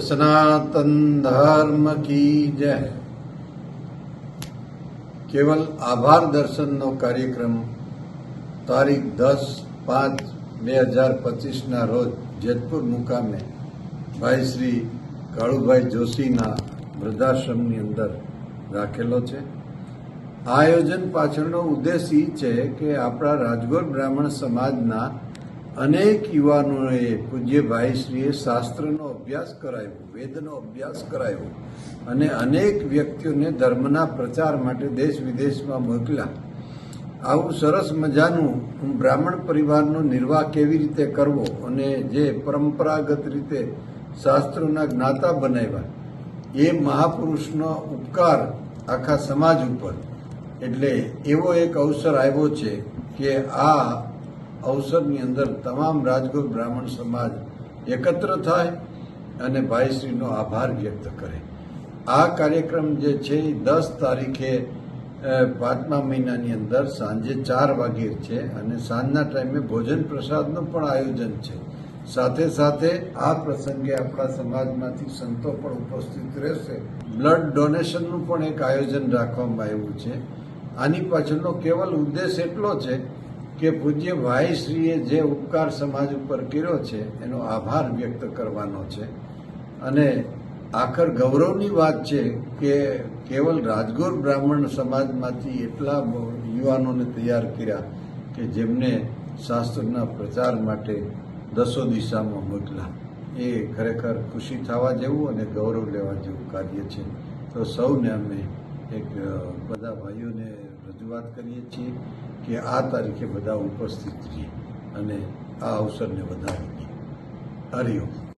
સનાતન ધર્મ કી જય. કેવલ આભાર દર્શનનો કાર્યક્રમ તારીખ દસ પાંચ બે હજાર પચીસના રોજ જેતપુર મુકામે ભાઈ શ્રી કાળુભાઈ જોશીના વૃદ્ધાશ્રમની અંદર રાખેલો છે. આ આયોજન પાછળનો ઉદ્દેશ એ છે કે આપણા રાજગોર બ્રાહ્મણ સમાજના અનેક યુવાનોએ પૂજ્યભાઈ શ્રીએ શાસ્ત્રનો અભ્યાસ કરાવ્યો, વેદનો અભ્યાસ કરાવ્યો અને અનેક વ્યક્તિઓને ધર્મના પ્રચાર માટે દેશ વિદેશમાં મોકલ્યા. આવું સરસ મજાનું બ્રાહ્મણ પરિવારનો નિર્વાહ કેવી રીતે કરવો અને જે પરંપરાગત રીતે શાસ્ત્રોના જ્ઞાતા બનાવ્યા, એ મહાપુરુષનો ઉપકાર આખા સમાજ ઉપર. એટલે એવો એક અવસર આવ્યો છે કે આ અવસરની અંદર તમામ રાજગોર બ્રાહ્મણ સમાજ એકત્ર થાય અને ભાઈશ્રીનો આભાર વ્યક્ત કરે. આ કાર્યક્રમ જે છે એ દસ તારીખે પાંચમા મહિનાની અંદર સાંજે ચાર વાગે છે અને સાંજના ટાઈમે ભોજન પ્રસાદનું પણ આયોજન છે. સાથે સાથે આ પ્રસંગે આપણા સમાજમાંથી સંતો પણ ઉપસ્થિત રહેશે. બ્લડ ડોનેશનનું પણ એક આયોજન રાખવામાં આવ્યું છે. આની પાછળનો કેવલ ઉદ્દેશ એટલો છે કે પૂજ્ય ભાઈશ્રીએ જે ઉપકાર સમાજ ઉપર કર્યો છે, એનો આભાર વ્યક્ત કરવાનો છે. અને આખર ગૌરવની વાત છે કે કેવલ રાજગોર બ્રાહ્મણ સમાજમાંથી એટલા યુવાનોને તૈયાર કર્યા કે જેમને શાસ્ત્રના પ્રચાર માટે દસો દિશામાં મોકલા. એ ખરેખર ખુશી થવા જેવું અને ગૌરવ લેવા જેવું કાર્ય છે. તો સૌને અમે એક બધા ભાઈઓને રજૂઆત કરીએ છીએ કે આ તારીખે બધા ઉપસ્થિત રહીએ અને આ અવસરને વધારીએ. હરિઓમ